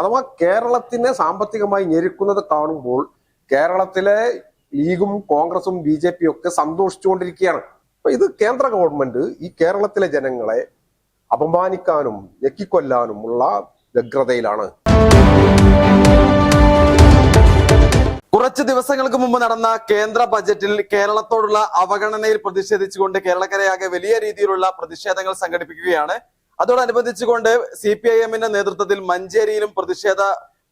അഥവാ കേരളത്തിനെ സാമ്പത്തികമായി ഞെരുക്കുന്നത് കാണുമ്പോൾ കേരളത്തിലെ ലീഗും കോൺഗ്രസും ബി ജെ പിയും ഒക്കെ സന്തോഷിച്ചുകൊണ്ടിരിക്കുകയാണ്. അപ്പൊ ഇത് കേന്ദ്ര ഗവൺമെന്റ് ഈ കേരളത്തിലെ ജനങ്ങളെ അപമാനിക്കാനും ഞെക്കിക്കൊല്ലാനുമുള്ള വ്യഗ്രതയിലാണ്. കുറച്ച് ദിവസങ്ങൾക്ക് മുമ്പ് നടന്ന കേന്ദ്ര ബജറ്റിൽ കേരളത്തോടുള്ള അവഗണനയിൽ പ്രതിഷേധിച്ചുകൊണ്ട് കേരളക്കരയാകെ വലിയ രീതിയിലുള്ള പ്രതിഷേധങ്ങൾ സംഘടിപ്പിക്കുകയാണ് അതോടനുബന്ധിച്ചുകൊണ്ട് സി പി ഐ എമ്മിന്റെ നേതൃത്വത്തിൽ മഞ്ചേരിയിലും പ്രതിഷേധ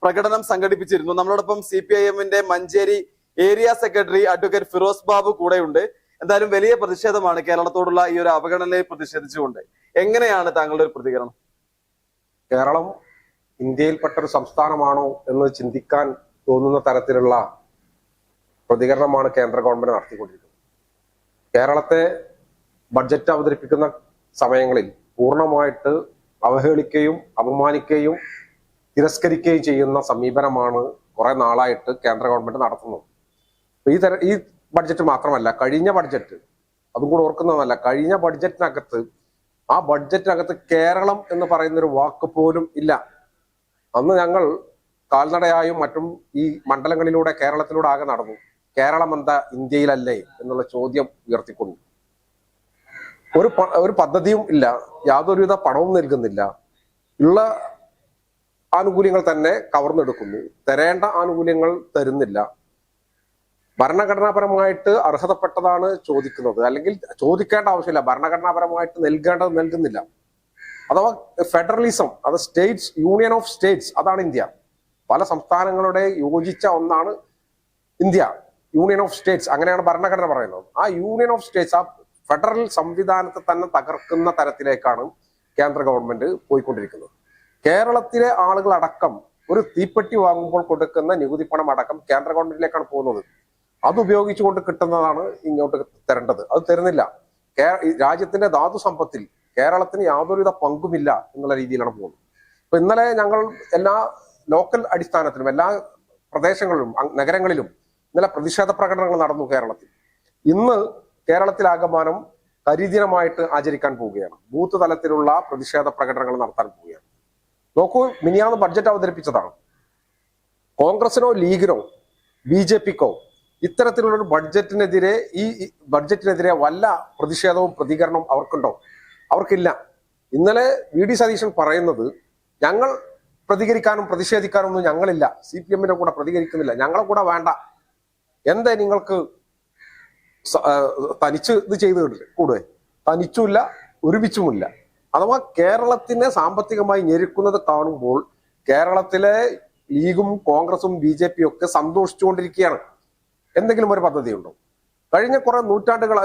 പ്രകടനം സംഘടിപ്പിച്ചിരുന്നു. നമ്മളോടൊപ്പം സി പി ഐ എമ്മിന്റെ Manjeri area secretary advocate Firoz Babu കൂടെയുണ്ട്. എന്തായാലും വലിയ പ്രതിഷേധമാണ് കേരളത്തോടുള്ള ഈ ഒരു അവഗണനയെ പ്രതിഷേധിച്ചുകൊണ്ട്. എങ്ങനെയാണ് താങ്കളുടെ ഒരു പ്രതികരണം? കേരളം ഇന്ത്യയിൽപ്പെട്ട ഒരു സംസ്ഥാനമാണോ എന്ന് ചിന്തിക്കാൻ തോന്നുന്ന തരത്തിലുള്ള പ്രതികരണമാണ് കേന്ദ്ര ഗവൺമെന്റ് നടത്തിക്കൊണ്ടിരിക്കുന്നത്. കേരളത്തെ ബഡ്ജറ്റ് അവതരിപ്പിക്കുന്ന സമയങ്ങളിൽ പൂർണമായിട്ട് അവഹേളിക്കുകയും അപമാനിക്കുകയും തിരസ്കരിക്കുകയും ചെയ്യുന്ന സമീപനമാണ് കുറെ നാളായിട്ട് കേന്ദ്ര ഗവൺമെന്റ് നടത്തുന്നത്. ഈ തര ഈ ബഡ്ജറ്റ് മാത്രമല്ല കഴിഞ്ഞ ബഡ്ജറ്റ് അതും കൂടെ ഓർക്കുന്നതല്ല കഴിഞ്ഞ ബഡ്ജറ്റിനകത്ത് ആ ബഡ്ജറ്റിനകത്ത് കേരളം എന്ന് പറയുന്ന ഒരു വാക്ക് പോലും ഇല്ല. അന്ന് ഞങ്ങൾ കാൽനടയായും മറ്റും ഈ മണ്ഡലങ്ങളിലൂടെ കേരളത്തിലൂടെ ആകെ നടന്നു. കേരളം എന്താ ഇന്ത്യയിലല്ലേ എന്നുള്ള ചോദ്യം ഉയർത്തിക്കൊണ്ട്. ഒരു ഒരു പദ്ധതിയും ഇല്ല. യാതൊരുവിധ പണവും നൽകുന്നില്ല. ഉള്ള ആനുകൂല്യങ്ങൾ തന്നെ കവർന്നെടുക്കുന്നു. തരേണ്ട ആനുകൂല്യങ്ങൾ തരുന്നില്ല. ഭരണഘടനാപരമായിട്ട് അർഹതപ്പെട്ടതാണ് ചോദിക്കുന്നത്. അല്ലെങ്കിൽ ചോദിക്കേണ്ട ആവശ്യമില്ല. ഭരണഘടനാപരമായിട്ട് നൽകേണ്ടത് നൽകുന്നില്ല. അഥവാ ഫെഡറലിസം അത് സ്റ്റേറ്റ്സ് യൂണിയൻ ഓഫ് സ്റ്റേറ്റ്സ് അതാണ് ഇന്ത്യ. പല സംസ്ഥാനങ്ങളുടെ യോജിച്ച ഒന്നാണ് ഇന്ത്യ. Union of States. അങ്ങനെയാണ് ഭരണഘടന പറയുന്നത്. ആ യൂണിയൻ ഓഫ് സ്റ്റേറ്റ്സ് ആ ഫെഡറൽ സംവിധാനത്തെ തന്നെ തകർക്കുന്ന തരത്തിലേക്കാണ് കേന്ദ്ര ഗവൺമെന്റ് പോയിക്കൊണ്ടിരിക്കുന്നത്. കേരളത്തിലെ ആളുകൾ അടക്കം ഒരു തീപ്പെട്ടി വാങ്ങുമ്പോൾ കൊടുക്കുന്ന നികുതി പണം അടക്കം കേന്ദ്ര ഗവൺമെന്റിലേക്കാണ് പോകുന്നത്. അത് ഉപയോഗിച്ചുകൊണ്ട് കിട്ടുന്നതാണ് ഇങ്ങോട്ട് തരേണ്ടത്. അത് തരുന്നില്ല. രാജ്യത്തിന്റെ ധാതു സമ്പത്തിൽ കേരളത്തിന് യാതൊരുവിധ പങ്കുമില്ല എന്നുള്ള രീതിയിലാണ് പോകുന്നത്. ഇപ്പൊ ഇന്നലെ ഞങ്ങൾ എല്ലാ ലോക്കൽ അടിസ്ഥാനത്തിലും എല്ലാ പ്രദേശങ്ങളിലും നഗരങ്ങളിലും ഇന്നലെ പ്രതിഷേധ പ്രകടനങ്ങൾ നടന്നു കേരളത്തിൽ. ഇന്ന് കേരളത്തിലാകമാനം കരിദിനമായിട്ട് ആചരിക്കാൻ പോവുകയാണ്. ബൂത്ത് തലത്തിലുള്ള പ്രതിഷേധ പ്രകടനങ്ങൾ നടത്താൻ പോവുകയാണ്. നോക്കൂ മിനിയാന്ന് ബഡ്ജറ്റ് അവതരിപ്പിച്ചതാണ്. കോൺഗ്രസിനോ ലീഗിനോ ബി ജെ പിക്കോ ഇത്തരത്തിലുള്ള ഒരു ബഡ്ജറ്റിനെതിരെ ഈ ബഡ്ജറ്റിനെതിരെ വല്ല പ്രതിഷേധവും പ്രതികരണവും അവർക്കുണ്ടോ? അവർക്കില്ല. ഇന്നലെ വി ഡി സതീശൻ പറയുന്നത് ഞങ്ങൾ പ്രതികരിക്കാനും പ്രതിഷേധിക്കാനും ഒന്നും ഞങ്ങളില്ല. സി പി എമ്മിന്റെ കൂടെ പ്രതികരിക്കുന്നില്ല. ഞങ്ങളെ കൂടെ വേണ്ട. എന്താ നിങ്ങൾക്ക് തനിച്ച് ഇത് ചെയ്ത് കൂടുവേ. തനിച്ചുമില്ല ഒരുമിച്ചുമില്ല. അഥവാ കേരളത്തിനെ സാമ്പത്തികമായി ഞെരുക്കുന്നത് കാണുമ്പോൾ കേരളത്തിലെ ലീഗും കോൺഗ്രസും ബി ജെ പിയും ഒക്കെ സന്തോഷിച്ചുകൊണ്ടിരിക്കുകയാണ്. എന്തെങ്കിലും ഒരു പദ്ധതി ഉണ്ടോ കഴിഞ്ഞ കുറെ നൂറ്റാണ്ടുകൾ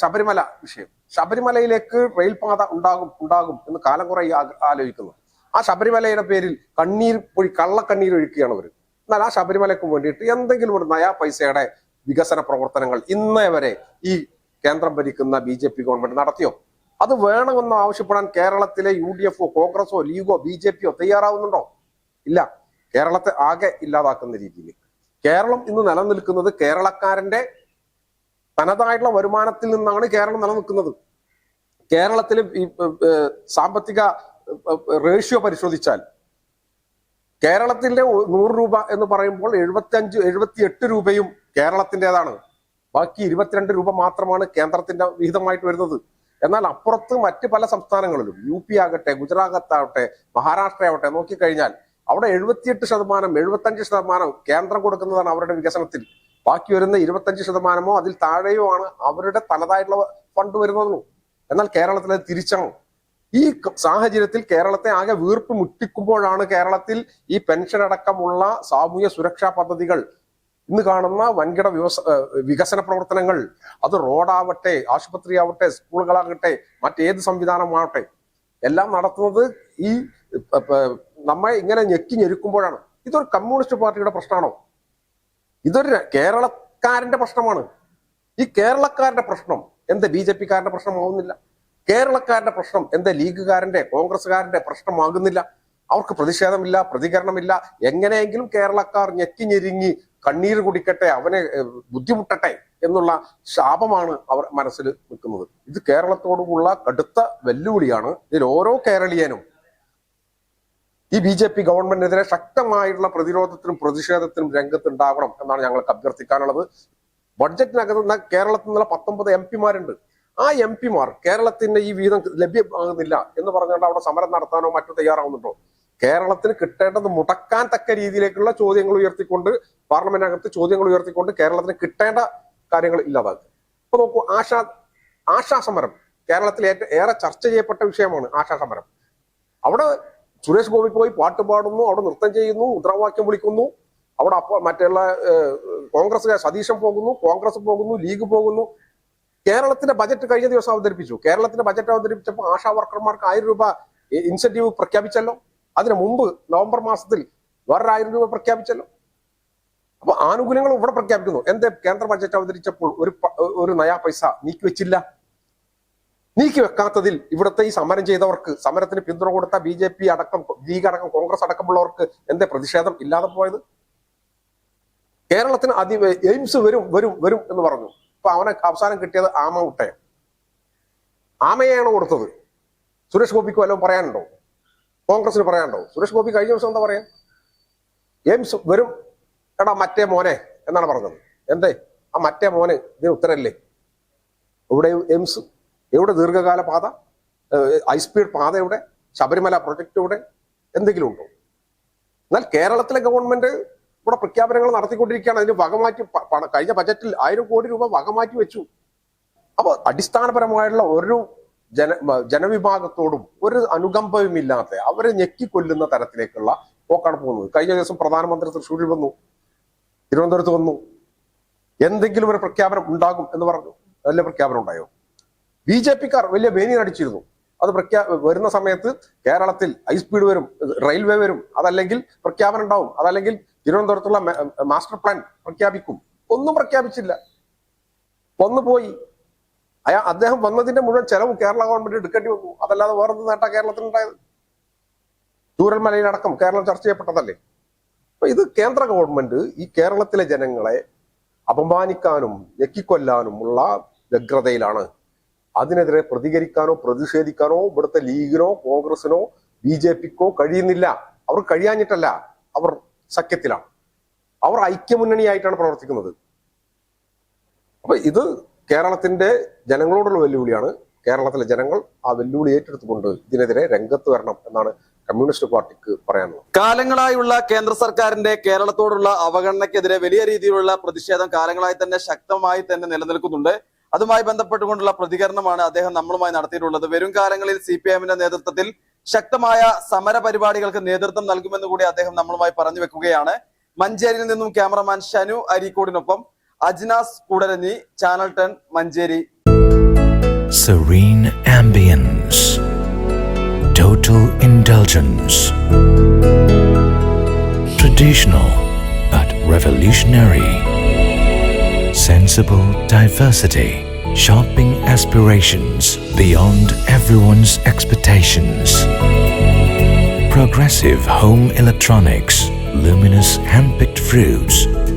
ശബരിമല വിഷയം. ശബരിമലയിലേക്ക് റെയിൽപാത ഉണ്ടാകും ഉണ്ടാകും എന്ന് കാലം കുറെ ആലോചിക്കുന്നു. ആ ശബരിമലയുടെ പേരിൽ കണ്ണീർ പൊഴി കള്ളക്കണ്ണീർ ഒഴുക്കുകയാണ് അവർ എന്നാൽ ആ ശബരിമലക്ക് വേണ്ടിയിട്ട് എന്തെങ്കിലും ഒരു നയാ പൈസയുടെ വികസന പ്രവർത്തനങ്ങൾ ഇന്നേ വരെ ഈ കേന്ദ്രം ഭരിക്കുന്ന ബി ജെ പി ഗവൺമെന്റ് നടത്തിയോ? അത് വേണമെന്ന് ആവശ്യപ്പെടാൻ കേരളത്തിലെ യു ഡി എഫോ കോൺഗ്രസോ ലീഗോ ബി ജെ പിയോ തയ്യാറാവുന്നുണ്ടോ? ഇല്ല. കേരളത്തെ ആകെ ഇല്ലാതാക്കുന്ന രീതിയിൽ. കേരളം ഇന്ന് നിലനിൽക്കുന്നത് കേരളക്കാരന്റെ തനതായിട്ടുള്ള വരുമാനത്തിൽ നിന്നാണ് കേരളം നിലനിൽക്കുന്നത്. കേരളത്തിലെ ഈ സാമ്പത്തിക റേഷ്യോ പരിശോധിച്ചാൽ കേരളത്തിന്റെ നൂറ് രൂപ എന്ന് പറയുമ്പോൾ എഴുപത്തി അഞ്ച് എഴുപത്തി എട്ട് രൂപയും കേരളത്തിന്റെതാണ്. ബാക്കി ഇരുപത്തിരണ്ട് രൂപ മാത്രമാണ് കേന്ദ്രത്തിന്റെ വിഹിതമായിട്ട് വരുന്നത്. എന്നാൽ അപ്പുറത്ത് മറ്റ് പല സംസ്ഥാനങ്ങളിലും യു പി ആകട്ടെ ഗുജറാത്ത് ആവട്ടെ മഹാരാഷ്ട്ര ആവട്ടെ നോക്കിക്കഴിഞ്ഞാൽ അവിടെ എഴുപത്തിയെട്ട് ശതമാനം എഴുപത്തഞ്ച് ശതമാനം കേന്ദ്രം കൊടുക്കുന്നതാണ് അവരുടെ വികസനത്തിൽ. ബാക്കി വരുന്ന ഇരുപത്തഞ്ച് ശതമാനമോ അതിൽ താഴെയോ ആണ് അവരുടെ തനതായിട്ടുള്ള ഫണ്ട് വരുന്നതുള്ളൂ. എന്നാൽ കേരളത്തിൽ അത് തിരിച്ചാണ് ഈ സാഹചര്യത്തിൽ കേരളത്തെ ആകെ വീർപ്പ് മുട്ടിക്കുമ്പോഴാണ് കേരളത്തിൽ ഈ പെൻഷൻ അടക്കമുള്ള സാമൂഹ്യ സുരക്ഷാ പദ്ധതികൾ ഇന്ന് കാണുന്ന വൻകിട വികസന പ്രവർത്തനങ്ങൾ. അത് റോഡാവട്ടെ ആശുപത്രി ആവട്ടെ സ്കൂളുകളാകട്ടെ മറ്റേത് സംവിധാനമാവട്ടെ. എല്ലാം നടത്തുന്നത് ഈ നമ്മെ ഇങ്ങനെ ഞെക്കി ഞെരുക്കുമ്പോഴാണ്. ഇതൊരു കമ്മ്യൂണിസ്റ്റ് പാർട്ടിയുടെ പ്രശ്നമാണോ? ഇതൊരു കേരളക്കാരന്റെ പ്രശ്നമാണ്. ഈ കേരളക്കാരന്റെ പ്രശ്നം എന്താ ബി ജെ പിക്കാരന്റെ പ്രശ്നമാവുന്നില്ല? കേരളക്കാരന്റെ പ്രശ്നം എന്താ ലീഗുകാരന്റെ കോൺഗ്രസ്സുകാരന്റെ പ്രശ്നമാകുന്നില്ല? അവർക്ക് പ്രതിഷേധമില്ല പ്രതികരണമില്ല. എങ്ങനെയെങ്കിലും കേരളക്കാർ ഞെക്കി കണ്ണീര് കുടിക്കട്ടെ അവനെ ബുദ്ധിമുട്ടട്ടെ എന്നുള്ള ശാപമാണ് അവർ മനസ്സിൽ നിൽക്കുന്നത്. ഇത് കേരളത്തോടുള്ള കടുത്ത വെല്ലുവിളിയാണ് ഇതിൽ ഓരോ കേരളീയനും. ഈ ബി ജെ പി ഗവൺമെന്റിനെതിരെ ശക്തമായിട്ടുള്ള പ്രതിരോധത്തിനും പ്രതിഷേധത്തിനും രംഗത്തുണ്ടാകണം എന്നാണ് ഞങ്ങൾക്ക് അഭ്യർത്ഥിക്കാനുള്ളത്. ബഡ്ജറ്റിനകത്ത് കേരളത്തിൽ നിന്നുള്ള പത്തൊമ്പത് എം പിമാരുണ്ട്. ആ എം പിമാർ കേരളത്തിന്റെ ഈ വീതം ലഭ്യമാകുന്നില്ല എന്ന് പറഞ്ഞുകൊണ്ട് അവിടെ സമരം നടത്താനോ മറ്റോ തയ്യാറാവുന്നുണ്ടോ? കേരളത്തിന് കിട്ടേണ്ടത് മുടക്കാൻ തക്ക രീതിയിലേക്കുള്ള ചോദ്യങ്ങൾ ഉയർത്തിക്കൊണ്ട് പാർലമെന്റിനകത്ത് ചോദ്യങ്ങൾ ഉയർത്തിക്കൊണ്ട് കേരളത്തിന് കിട്ടേണ്ട കാര്യങ്ങൾ ഇല്ലാതാക്കുക. ഇപ്പൊ നോക്കൂ ആശാ ആശാ സമരം കേരളത്തിൽ ഏറ്റവും ഏറെ ചർച്ച ചെയ്യപ്പെട്ട വിഷയമാണ് ആശാ സമരം. അവിടെ സുരേഷ് ഗോപി പോയി പാട്ട് പാടുന്നു അവിടെ നൃത്തം ചെയ്യുന്നു മുദ്രാവാക്യം വിളിക്കുന്നു അവിടെ അപ്പൊ മറ്റുള്ള കോൺഗ്രസ് സതീശൻ പോകുന്നു കോൺഗ്രസ് പോകുന്നു ലീഗ് പോകുന്നു. കേരളത്തിന്റെ ബജറ്റ് കഴിഞ്ഞ ദിവസം അവതരിപ്പിച്ചു. കേരളത്തിന്റെ ബജറ്റ് അവതരിപ്പിച്ചപ്പോൾ ആശാ വർക്കർമാർക്ക് ആയിരം രൂപ ഇൻസെന്റീവ് പ്രഖ്യാപിച്ചല്ലോ. അതിന് മുമ്പ് നവംബർ മാസത്തിൽ വേറൊരു ആയിരം രൂപ പ്രഖ്യാപിച്ചല്ലോ. അപ്പൊ ആനുകൂല്യങ്ങൾ ഇവിടെ പ്രഖ്യാപിക്കുന്നു. എന്തേ? കേന്ദ്ര ബജറ്റ് അവതരിച്ചപ്പോൾ ഒരു ഒരു നയാ പൈസ നീക്കി വെച്ചില്ല. നീക്കി വെക്കാത്തതിൽ ഇവിടുത്തെ ഈ സമരം ചെയ്തവർക്ക് സമരത്തിന് പിന്തുണ കൊടുത്ത ബി ജെ പി അടക്കം ലീഗ് അടക്കം കോൺഗ്രസ് അടക്കമുള്ളവർക്ക് എന്തേ പ്രതിഷേധം ഇല്ലാതെ പോയത്? കേരളത്തിന് അതി എയിംസ് വരും വരും വരും എന്ന് പറഞ്ഞു. അപ്പൊ അവനെ അവസാനം കിട്ടിയത് ആമ മുട്ടയം. ആമയെയാണ് കൊടുത്തത്. സുരേഷ് ഗോപിക്ക് വല്ലതും പറയാനുണ്ടോ? കോൺഗ്രസിന് പറയാനുണ്ടോ സുരേഷ് ഗോപി കഴിഞ്ഞ ദിവസം എന്താ പറയാ എയിംസ് വരും. എടാ മറ്റേ മോനെ എന്നാണ് പറഞ്ഞത്. എന്തേ? ആ മറ്റേ മോന് ഇതിന് ഉത്തരല്ലേ? എവിടെ എയിംസ്? എവിടെ ദീർഘകാല പാത? ഹൈസ്പീഡ് പാത എവിടെ? ശബരിമല പ്രൊജക്ട് ഇവിടെ എന്തെങ്കിലും ഉണ്ടോ? എന്നാൽ കേരളത്തിലെ ഗവൺമെന്റ് ഇവിടെ പ്രഖ്യാപനങ്ങൾ നടത്തിക്കൊണ്ടിരിക്കുകയാണ്. അതിന് വകമാറ്റി കഴിഞ്ഞ ബജറ്റിൽ ആയിരം കോടി രൂപ വകമാറ്റി വെച്ചു. അപ്പോൾ അടിസ്ഥാനപരമായുള്ള ഒരു ജന ജനവിഭാഗത്തോടും ഒരു അനുകമ്പയുമില്ലാത്ത അവരെ ഞെക്കിക്കൊല്ലുന്ന തരത്തിലേക്കുള്ള പോക്കാണ് പോകുന്നത്. കഴിഞ്ഞ ദിവസം പ്രധാനമന്ത്രി തൃശ്ശൂരിൽ വന്നു. തിരുവനന്തപുരത്ത് വന്നു. എന്തെങ്കിലും ഒരു പ്രഖ്യാപനം ഉണ്ടാകും എന്ന് പറഞ്ഞു. വലിയ പ്രഖ്യാപനം ഉണ്ടായോ? ബി ജെ പിക്കാർ വലിയ ബേനി അടിച്ചിരുന്നു. അത് പ്രഖ്യാ വരുന്ന സമയത്ത് കേരളത്തിൽ ഹൈസ്പീഡ് വരും റെയിൽവേ വരും അതല്ലെങ്കിൽ പ്രഖ്യാപനം ഉണ്ടാവും അതല്ലെങ്കിൽ തിരുവനന്തപുരത്തുള്ള മാസ്റ്റർ പ്ലാൻ പ്രഖ്യാപിക്കും. ഒന്നും പ്രഖ്യാപിച്ചില്ല. വന്നു പോയി അയാ അദ്ദേഹം വന്നതിന്റെ മുഴുവൻ ചെലവ് കേരള ഗവൺമെന്റ് എടുക്കേണ്ടി വന്നു. അതല്ലാതെ വേറെന്ത് നേട്ടാ കേരളത്തിനുണ്ടായത്? ചൂരൽമലയിലടക്കം കേരളം ചർച്ച ചെയ്യപ്പെട്ടതല്ലേ? അപ്പൊ ഇത് കേന്ദ്ര ഗവൺമെന്റ് ഈ കേരളത്തിലെ ജനങ്ങളെ അപമാനിക്കാനും ഞെക്കിക്കൊല്ലാനും ഉള്ള വ്യഗ്രതയിലാണ്. അതിനെതിരെ പ്രതികരിക്കാനോ പ്രതിഷേധിക്കാനോ ഇവിടുത്തെ ലീഗിനോ കോൺഗ്രസിനോ ബി ജെ പിക്കോ കഴിയുന്നില്ല. അവർ കഴിയാഞ്ഞിട്ടല്ല അവർ സഖ്യത്തിലാണ്. അവർ ഐക്യമുന്നണിയായിട്ടാണ് പ്രവർത്തിക്കുന്നത്. അപ്പൊ ഇത് കേരളത്തിന്റെ ജനങ്ങളോടുള്ള വെല്ലുവിളിയാണ് കേരളത്തിലെ ജനങ്ങൾ ആ വെല്ലുവിളി ഏറ്റെടുത്തുകൊണ്ട് ഇതിനെതിരെ രംഗത്ത് വരണം എന്നാണ് കമ്മ്യൂണിസ്റ്റ് പാർട്ടിക്ക് പറയാനുള്ളത്. കാലങ്ങളായുള്ള കേന്ദ്ര സർക്കാരിന്റെ കേരളത്തോടുള്ള അവഗണനക്കെതിരെ വലിയ രീതിയിലുള്ള പ്രതിഷേധം കാലങ്ങളായി തന്നെ ശക്തമായി തന്നെ നിലനിൽക്കുന്നുണ്ട്. അതുമായി ബന്ധപ്പെട്ടുകൊണ്ടുള്ള പ്രതികരണമാണ് അദ്ദേഹം നമ്മളുമായി നടത്തിയിട്ടുള്ളത്. വരും കാലങ്ങളിൽ സി പി എമ്മിന്റെ നേതൃത്വത്തിൽ ശക്തമായ സമര പരിപാടികൾക്ക് നേതൃത്വം നൽകുമെന്ന് കൂടി അദ്ദേഹം നമ്മളുമായി പറഞ്ഞു വെക്കുകയാണ്. മഞ്ചേരിയിൽ നിന്നും cameraman Shanu അരീക്കോടിനൊപ്പം Ajnas Koodaranji channel ten Manjeri Serene ambience. Total indulgence. Traditional but revolutionary. Sensible diversity. Shopping aspirations beyond everyone's expectations. Progressive home electronics. Luminous hand-picked fruits.